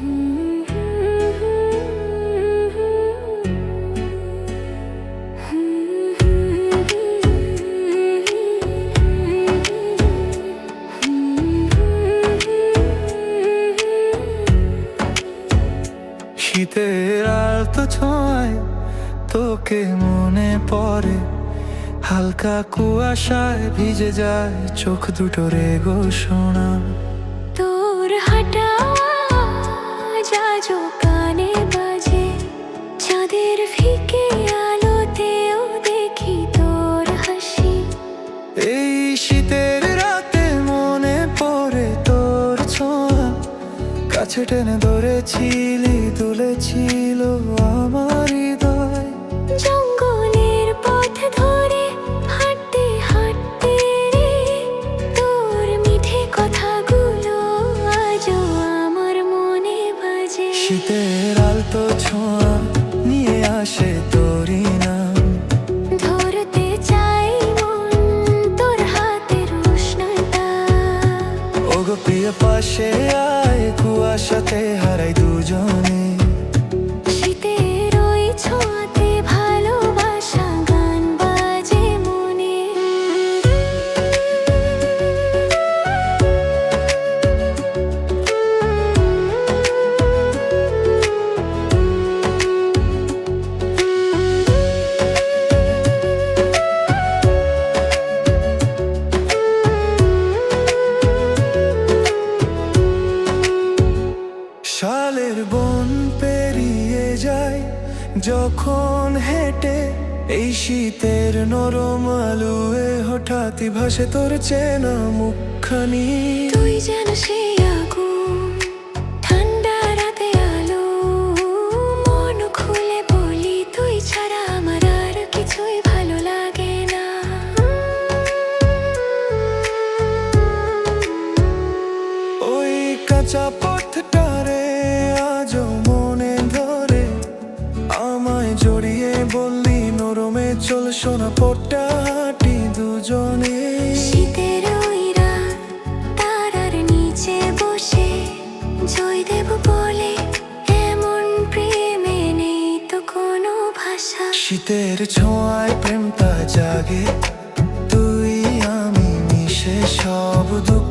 শীতের আলতো ছোঁয়ায় তোকে মনে পড়ে। হালকা কুয়াশায় ভিজে যায়, চোখ দুটো রে গো সোনা ফিকে আলোতেও দেখি তোর হাসি এই শীতের রাতে মনে পড়ে তোর ছোঁয়া। কাছে টেনে ধরেছিলি তুলেছিল আমার হৃদয়। জঙ্গলের পথ ধরে হাঁটতে হাঁটতে রে তোর মিঠে কথাগুলো আজও আমার মনে বাজে। শীতের আলতো ছোঁয়া নিয়ে তোরি নাম ধরতে চাই তোর হাতের উষ্ণতা। ওগো প্রিয় পাশে আয় কুয়াশাতে হারাই দুজনে। যখন হেঁটে এই শীতের নরম আলুয়ে হঠাৎই ভাসে তোর চেনা মুখখানি। তুই যেন সে আগুন ঠান্ডা রাতে আলো মন খুলে বলি তুই ছাড়া আমার আর কিছুই ভালো লাগে না। ওই কাঁচা চল সোনা পট্টাটি দুজনে। শীতের ওই রাত তারার নিচে বসে জয় দেব বলে এমন প্রেমে নেই তো কোনো ভাষা। শীতের ছোঁয়ায় প্রেমটা জাগে তুই আমি মিশে সব দুঃখ